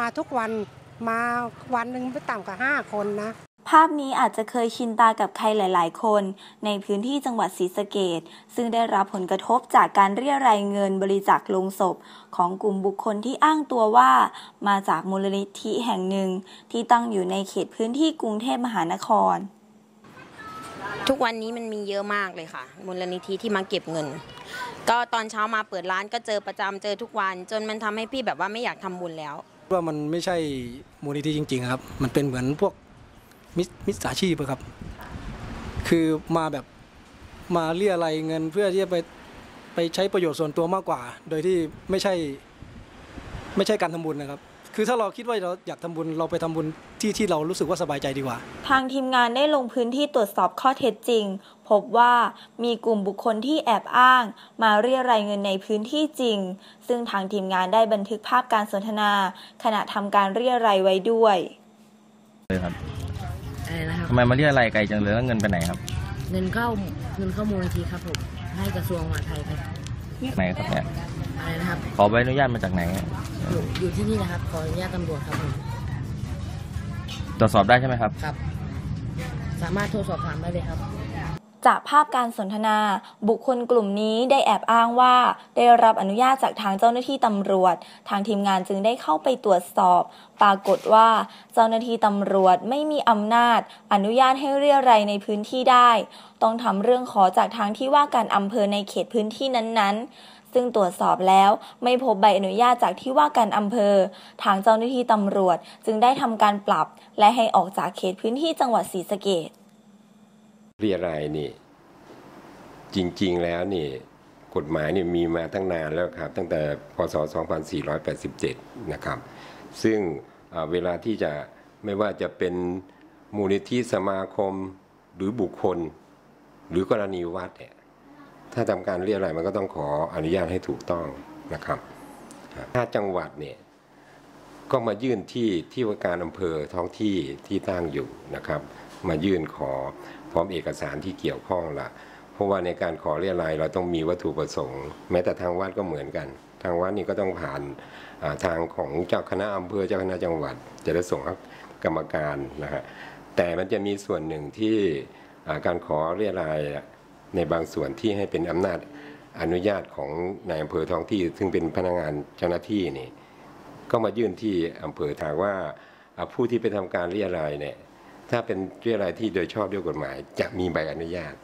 มาทุกวันมาวันหนึ่งไม่ต่ำกว่าห้าคนนะ ภาพนี้อาจจะเคยชินตากับใครหลาย ๆ คน ในพื้นที่จังหวัดศรีสะเกดซึ่งได้รับผลกระทบจากการเรียรายเงินบริจาคลงศพ ของกลุ่มบุคคลที่อ้างตัวว่า มาจากมูลนิธิแห่งหนึ่ง ที่ตั้งอยู่ในเขตพื้นที่กรุงเทพมหานคร ทุกวันนี้มันมีเยอะมากเลยค่ะ มูลนิธิที่มาเก็บเงิน ก็ตอนเช้ามาเปิดร้านก็เจอประจำเจอทุกวัน จนมันทำให้พี่แบบว่าไม่อยากทำบุญแล้ว ว่ามันไม่ใช่มูลนิธิจริง ๆ ครับ มันเป็นเหมือนพวกมิจฉาชีพอะครับ คือมาแบบมาเรียอะไรเงินเพื่อที่จะไปไปใช้ประโยชน์ส่วนตัวมากกว่า โดยที่ไม่ใช่ไม่ใช่การทำบุญนะครับ คือถ้าเราคิดว่าเราอยากทำบุญเราไปทำบุญที่ที่เรารู้สึกว่าสบายใจดีกว่า ทางทีมงานได้ลงพื้นที่ตรวจสอบข้อเท็จจริง พบว่ามีกลุ่มบุคคลที่แอบอ้าง มาเรียรายเงินในพื้นที่จริง ซึ่งทางทีมงานได้บันทึกภาพการสนทนา ขณะทำการเรียรายไว้ด้วยเลยครับอะไรนะครับทำไมมาเรียกอะไรไกลจังเลยแล้วเงินไปไหนครับ เงินเข้าเงินเข้ามูลนิธิครับผมให้กระทรวงมหาดไทยครับ ไหนครับเนี่ยอะไรนะครับ ขอใบอนุญาตมาจากไหนอยู่อยู่ที่นี่นะครับ ขออนุญาตตำรวจครับผมตรวจสอบได้ใช่ไหมครับ ครับ สามารถโทรสอบถามได้เลยครับ จากภาพการสนทนา บุคคลกลุ่มนี้ได้แอบอ้างว่า ได้รับอนุญาตจากทางเจ้าหน้าที่ตำรวจ ทางทีมงานจึงได้เข้าไปตรวจสอบ ปรากฏว่า เจ้าหน้าที่ตำรวจไม่มีอำนาจ อนุญาตให้เรียรัยในพื้นที่ได้ ต้องทำเรื่องขอจากทางที่ว่าการอำเภอในเขตพื้นที่นั้นๆซึ่งตรวจสอบแล้วไม่พบใบอนุญาตจากที่ว่าการอำเภอ ทางเจ้าหน้าที่ตำรวจจึงได้ทำการปรับ และให้ออกจากเขตพื้นที่จังหวัดศรีสะเกษ เรียรายนี่ จริงๆแล้วนี่กฎหมายนี่มีมาตั้งนานแล้วครับ ตั้งแต่พศ 2487 นะครับ ซึ่งเวลาที่จะไม่ว่าจะเป็นมูลนิธิสมาคมหรือบุคคล หรือกรณีวัดเนี่ยถ้าทำการเรียรายมันก็ต้องขออนุญาตให้ถูกต้องนะครับ ถ้าจังหวัดเนี่ยก็มายื่นที่ที่ว่าการอำเภอท้องที่ที่ตั้งอยู่นะครับ มายื่นขอพร้อมเอกสารที่เกี่ยวข้องละเพราะว่าในการขอเรียรายเราต้องมีวัตถุประสงค์ แม้แต่ทางวัดก็เหมือนกัน ทางวัดนี่ก็ต้องผ่านาทางของเจ้าคณะอำเภอเจ้าคณะจังหวัด จะได้ส่งกรรมการนะฮะแต่มันจะมีส่วนหนึ่งที่าการขอเรียรายในบางส่วนที่ให้เป็นอำนาจอนุญาตของนายอำเภอท้องที่ ซึ่งเป็นพนักงานเจ้าหน้าที่นี่ก็มายื่นที่อำเภอถามว่าผู้ที่ไปทำการเรียรายเนี่ย ถ้าเป็นเรียรายที่โดยชอบด้วยกฎหมาย จะมีใบอนุญาต